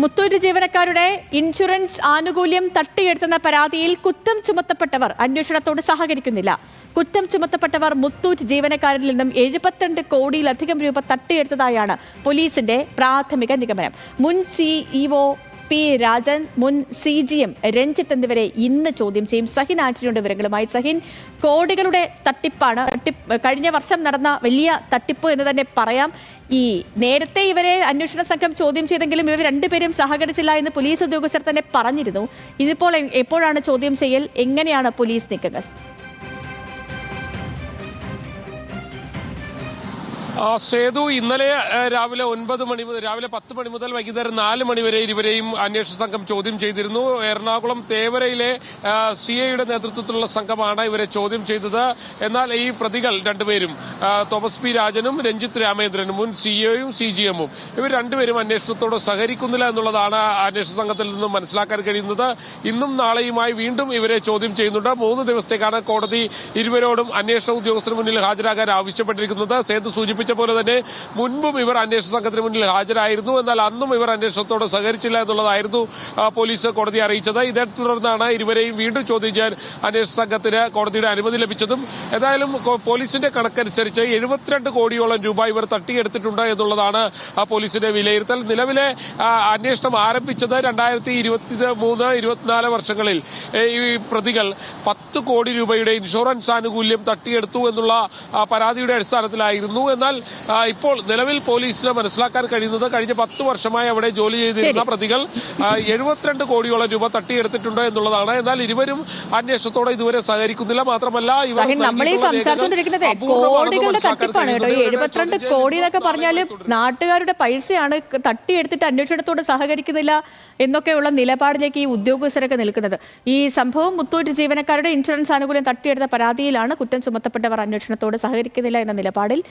മുത്തൂറ്റ് ജീവനക്കാരുടെ ഇൻഷുറൻസ് ആനുകൂല്യം തട്ടിയെടുത്തുന്ന പരാതിയിൽ കുറ്റം ചുമത്തപ്പെട്ടവർ അന്വേഷണത്തോട് സഹകരിക്കുന്നില്ല. കുറ്റം ചുമത്തപ്പെട്ടവർ മുത്തൂറ്റ് ജീവനക്കാരിൽ നിന്നും എഴുപത്തിരണ്ട് കോടിയിലധികം രൂപ തട്ടിയെടുത്തതായാണ് പോലീസിന്റെ പ്രാഥമിക നിഗമനം. മുൻ സിഇഒ പി രാജൻ മുൻ സി ജി എം രഞ്ജിത്ത് എന്നിവരെ ഇന്ന് ചോദ്യം ചെയ്യും. സഹിൻ ആറ്റിനുണ്ട് വിവരങ്ങളുമായി. സഹിൻ കോടികളുടെ തട്ടിപ്പാണ്. തട്ടിപ്പ് കഴിഞ്ഞ വർഷം നടന്ന വലിയ തട്ടിപ്പ് എന്ന് തന്നെ പറയാം. ഈ നേരത്തെ ഇവരെ അന്വേഷണ സംഘം ചോദ്യം ചെയ്തെങ്കിലും ഇവർ രണ്ടുപേരും സഹകരിച്ചില്ല എന്ന് പോലീസ് ഉദ്യോഗസ്ഥർ തന്നെ പറഞ്ഞിരുന്നു. ഇതിപ്പോൾ എപ്പോഴാണ് ചോദ്യം ചെയ്യൽ? എങ്ങനെയാണ് പോലീസ് നീക്കങ്ങൾ? സേതു ഇന്നലെ രാവിലെ ഒൻപത് മണി മുതൽ രാവിലെ പത്ത് മണി മുതൽ വൈകുന്നേരം നാല് മണി വരെ ഇരുവരെയും അന്വേഷണ സംഘം ചോദ്യം ചെയ്തിരുന്നു. എറണാകുളം തേവരയിലെ സി ഐയുടെ നേതൃത്വത്തിലുള്ള സംഘമാണ് ഇവരെ ചോദ്യം ചെയ്തത്. എന്നാൽ ഈ പ്രതികൾ രണ്ടുപേരും തോമസ് പി രാജനും രഞ്ജിത്ത് രാമേന്ദ്രനും മുൻ സിഇഒയും സി ജി എമ്മും ഇവർ രണ്ടുപേരും അന്വേഷണത്തോട് സഹകരിക്കുന്നില്ല എന്നുള്ളതാണ് അന്വേഷണ സംഘത്തിൽ നിന്നും മനസ്സിലാക്കാൻ കഴിയുന്നത്. ഇന്നും നാളെയുമായി വീണ്ടും ഇവരെ ചോദ്യം ചെയ്യുന്നുണ്ട്. മൂന്ന് ദിവസത്തേക്കാണ് കോടതി ഇരുവരോടും അന്വേഷണ ഉദ്യോഗസ്ഥന് മുന്നിൽ ഹാജരാകാൻ ആവശ്യപ്പെട്ടിരിക്കുന്നത്. സേതു സൂചിപ്പിച്ച പോലെ തന്നെ മുൻപും ഇവർ അന്വേഷണ സംഘത്തിന് മുന്നിൽ ഹാജരായിരുന്നു. എന്നാൽ അന്നും ഇവർ അന്വേഷണത്തോട് സഹകരിച്ചില്ല എന്നുള്ളതായിരുന്നു പോലീസ് കോടതിയെ അറിയിച്ചത്. ഇതേ തുടർന്നാണ് ഇരുവരെയും വീണ്ടും ചോദ്യം ചെയ്യാൻ അന്വേഷണ സംഘത്തിന് കോടതിയുടെ അനുമതി ലഭിച്ചതും ഏതായാലും പോലീസിന്റെ കണക്കനുസരിച്ച് എഴുപത്തിരണ്ട് കോടിയോളം രൂപ ഇവർ തട്ടിയെടുത്തിട്ടുണ്ട് എന്നുള്ളതാണ് പോലീസിന്റെ വിലയിരുത്തൽ. നിലവിലെ അന്വേഷണം ആരംഭിച്ചത് രണ്ടായിരത്തി ഇരുപത്തി മൂന്ന് ഇരുപത്തിനാല് വർഷങ്ങളിൽ. ഈ പ്രതികൾ പത്ത് കോടി രൂപയുടെ ഇൻഷുറൻസ് ആനുകൂല്യം തട്ടിയെടുത്തു എന്നുള്ള പരാതിയുടെ അടിസ്ഥാനത്തിലായിരുന്നു. എന്നാൽ ഇപ്പോൾ നിലവിൽ പോലീസിന് മനസ്സിലാക്കാൻ കഴിയുന്നത് കഴിഞ്ഞ പത്ത് വർഷമായി അവിടെ ജോലി ചെയ്തിരുന്ന പ്രതികൾ എഴുപത്തിരണ്ട് കോടിയോളം രൂപ തട്ടിയെടുത്തിട്ടുണ്ട് എന്നുള്ളതാണ്. എന്നാൽ ഇരുവരും അന്വേഷണത്തോടെ ഇതുവരെ സഹകരിക്കുന്നില്ല. മാത്രമല്ല ഇവർ നമ്മൾ ഈ നൽകിയിട്ടുള്ള സംസാരിച്ചുകൊണ്ടിരിക്കുന്നത് രേഖകൾ അപൂർവമാണെന്ന് കോടികളുടെ തട്ടിപ്പാണ് കേട്ടോ. എഴുപത്തിരണ്ട് കോടി എന്നൊക്കെ ചെയ്യുന്നത് നാട്ടുകാരുടെ പൈസയാണ് തട്ടിയെടുത്തിട്ട് അന്വേഷണത്തോട് സഹകരിക്കുന്നില്ല എന്നൊക്കെയുള്ള നിലപാടിലേക്ക് ഈ ഉദ്യോഗസ്ഥരൊക്കെ നിൽക്കുന്നത്. ഈ സംഭവം മുത്തൂറ്റ് ജീവനക്കാരുടെ ഇൻഷുറൻസ് ആനുകൂല്യം തട്ടിയെടുത്ത പരാതിയിലാണ് കുറ്റം ചുമത്തപ്പെട്ടവർ അന്വേഷണത്തോട് സഹകരിക്കുന്നില്ല എന്ന നിലപാടിൽ.